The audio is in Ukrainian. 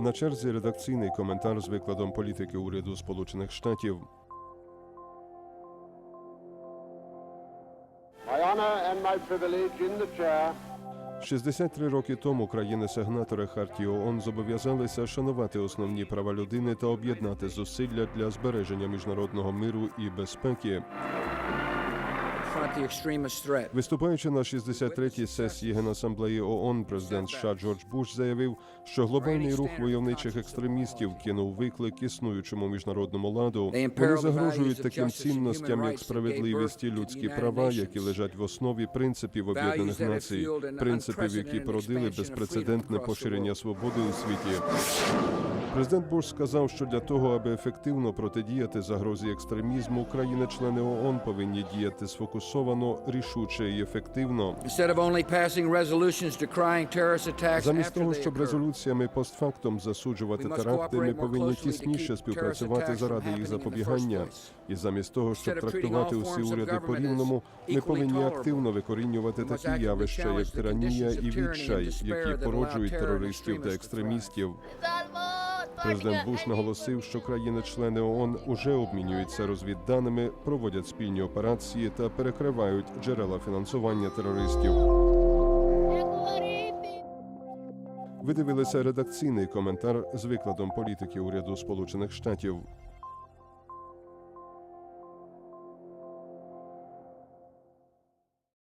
На черзі редакційний коментар з викладом політики уряду Сполучених Штатів. My honor and my privilege in the chair 63 роки тому країни-сигнатори Хартії ООН зобов'язалися шанувати основні права людини та об'єднати зусилля для збереження міжнародного миру і безпеки. Виступаючи на 63-й сесії Генасамблеї ООН, президент США Джордж Буш заявив, що глобальний рух войовничих екстремістів кинув виклик існуючому міжнародному ладу. Вони загрожують таким цінностям, як справедливість і людські права, які лежать в основі принципів Об'єднаних Націй, принципів, які породили безпрецедентне поширення свободи у світі. Президент Буш сказав, що для того, аби ефективно протидіяти загрозі екстремізму, країни-члени ООН повинні діяти сфокусовано, рішуче і ефективно. Замість того, щоб резолюціями постфактом засуджувати теракти, ми повинні тісніше співпрацювати заради їх запобігання. І замість того, щоб трактувати усі уряди по-рівному, ми повинні активно викорінювати такі явища, як тиранія і відчай, які породжують терористів та екстремістів. Президент Буш наголосив, що країни-члени ООН уже обмінюються розвідданими, проводять спільні операції та перекривають джерела фінансування терористів. Ви дивилися редакційний коментар з викладом політики уряду Сполучених Штатів.